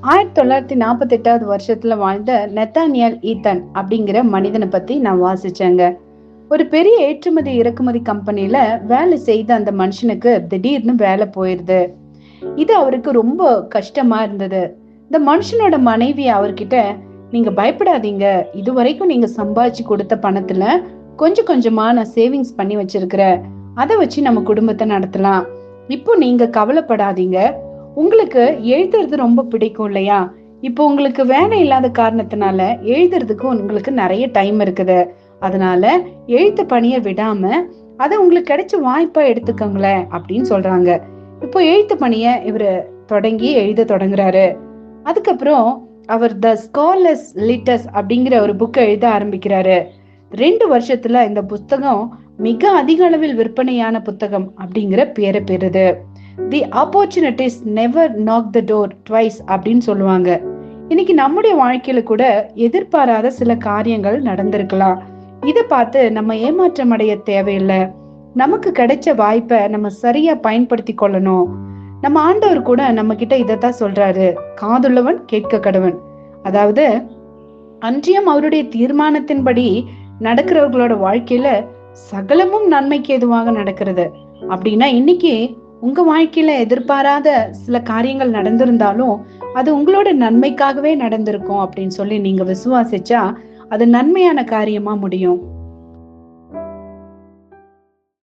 ஆயிரத்தி தொள்ளாயிரத்தி நாற்பத்தி எட்டாவது வருஷத்துல வாழ்ந்த நெத்தானியல் ஈத்தன் அப்படிங்கிற மனிதனை பத்தி நான் வாசிச்சேங்க. ஒரு பெரிய ஏற்றுமதி இறக்குமதி கம்பெனில வேலை செய்த அந்த மனுஷனுக்கு திடீர்னு வேலை போயிருது. இது அவருக்கு ரொம்ப கஷ்டமா இருந்தது. இந்த மனுஷனோட மனைவி அவர்கிட்ட நீங்க பயப்படாதீங்க. இது வரைக்கும் நீங்க சம்பாதிச்சு கொடுத்த பணத்துல கொஞ்சம் கொஞ்சமா நான் சேவிங்ஸ் பண்ணி வச்சிருக்கிறேன். அதை வச்சு நம்ம குடும்பத்தை நடத்தலாம். இப்போ நீங்க கவலைப்படாதீங்க. உங்களுக்கு எழுதுறது ரொம்ப பிடிக்கும் இல்லையா? இப்போ உங்களுக்கு வேலை இல்லாத காரணத்தினால எழுதுறதுக்கு உங்களுக்கு நிறைய டைம் இருக்குது. அதனால எழுத்து பணியை விடாம அதை உங்களுக்கு கிடைச்ச வாய்ப்பா எடுத்துக்கோங்களேன் அப்படின்னு சொல்றாங்க. இப்போ எழுத்து பணிய இவர் தொடங்கி எழுத தொடங்குறாரு. அதுக்கப்புறம் அவர் த ஸ்கார்லெஸ் லிட்டஸ் அப்படிங்கிற ஒரு புக்கை எழுத ஆரம்பிக்கிறாரு. ரெண்டு வருஷத்துல இந்த புத்தகம் மிக அதிக அளவில் விற்பனையான புத்தகம் அப்படிங்கிற பேரை பெறுது. The opportunities never knock the door twice அப்படின்னு சொல்லுவாங்க. இன்னைக்கு நம்முடைய வாழ்க்கையில கூட எதிர்பாராத சில காரியங்கள் நடந்திருக்கலாம். இதை பார்த்து நம்ம ஏமாற்றம் அடைய தேவையில்லை. நமக்கு கிடைச்ச வாய்ப்பை நம்ம சரியா பயன்படுத்தி கொள்ளணும். நம்ம ஆண்டவர் கூட நம்ம கிட்ட இதைத்தான் சொல்றாரு. காதுள்ளவன் கேட்க கடவன் அதாவது அன்றியம் அவருடைய தீர்மானத்தின்படி நடக்கிறவர்களோட வாழ்க்கையில சகலமும் நன்மைக்கு எதுவாக நடக்கிறது. அப்படின்னா இன்னைக்கு உங்க வாழ்க்கையில எதிர்பாராத சில காரியங்கள் நடந்திருந்தாலும் அது உங்களோட நன்மைக்காகவே நடந்திருக்கும் அப்படின்னு சொல்லி நீங்க விசுவாசிச்சா அது நன்மையான காரியமா முடியும்.